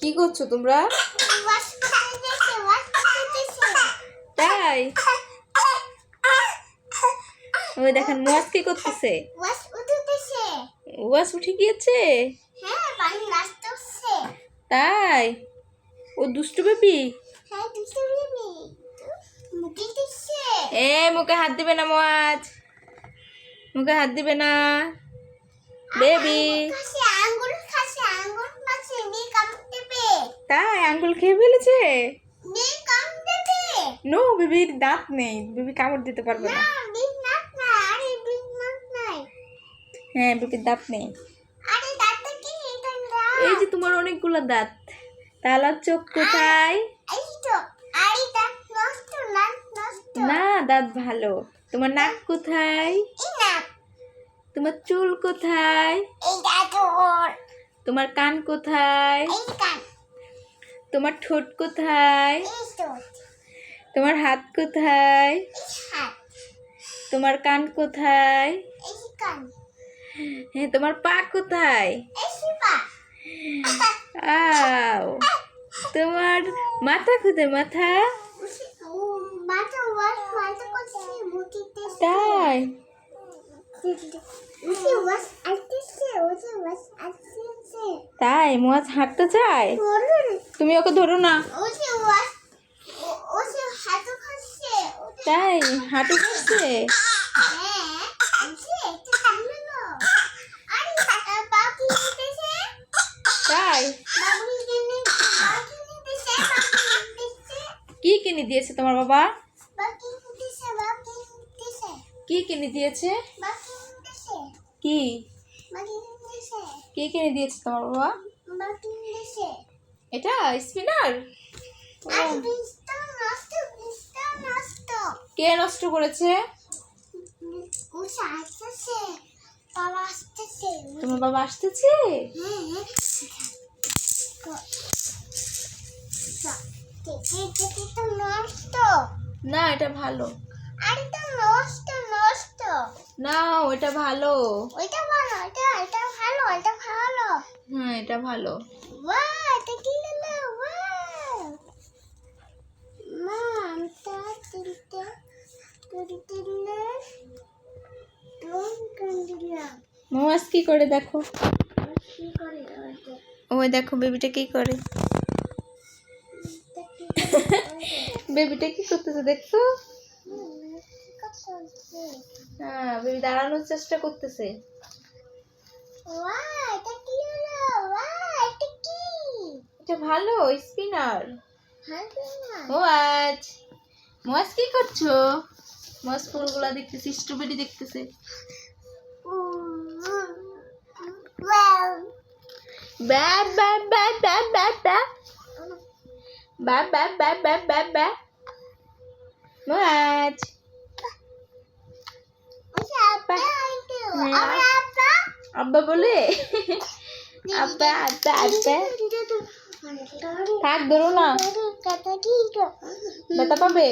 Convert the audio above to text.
কি করছ তোমরা? তাই? ওই দেখেন মোয়াজ কি করতেছে? ওয়াজ উঠে গিয়েছে? তাই? ও দুষ্টু বেবি? এ, মুখে হাত দিবে না মোয়াজ মুখে হাত দিবে না। বেবি তাই আঙ্গুল খেয়ে ফেলেছে? নো বেবির দাঁত নেই। বেবি কামড় দিতে পারবে না। হ্যাঁ বেবির দাঁত নেই। এই যে তোমার অনেকগুলো দাঁত। তাহলে আর চোখ কোথায় না দাঁত ভালো। তোমার নাক কোথায়? তোমার চুল কোথায়? তোমার কান কোথায়? তোমার ঠোঁট কোথায়? তোমার হাত কোথায়? তোমার কান কোথায়? হ্যাঁ তোমার পা কোথায়? আও। তোমার মাথা কোথায় মাথা? তাই? তাই মোয়াজ হাঁটতে চায়? তুমি ওকে ধরো না। তাই, হাঁটু খাচ্ছে তাই? কি কিনে দিয়েছে তোমার বাবা? কি কিনে দিয়েছে? কি? কি কিনে দিয়েছে তোমার বাবা? এটা স্পিনার? কে নষ্ট করেছে? তোমার বাবা আসতেছে? না এটা ভালো। না ওটা ভালো। ওইটা ভালো এটা এটা ভালো এটা ভালো। হ্যাঁ এটা ভালো। মাস কি করে দেখো? ওই দেখো? বেবিটা কি করে? বেবিটা কি করতেছে দেখছ? হ্যাঁ বেবি দাঁড়ানোর চেষ্টা করতেছে। ওয়া এটা ভালো স্পিনার মোয়াজ মোয়াজ কি করছ? মোয়াজ ফুলগুলা দেখতেছে স্ট্রবেরি দেখতেছে। আব্বা বলে। আব্বা আব্বা আব্বা। থাক ধরো না। ব্যথা পাবে?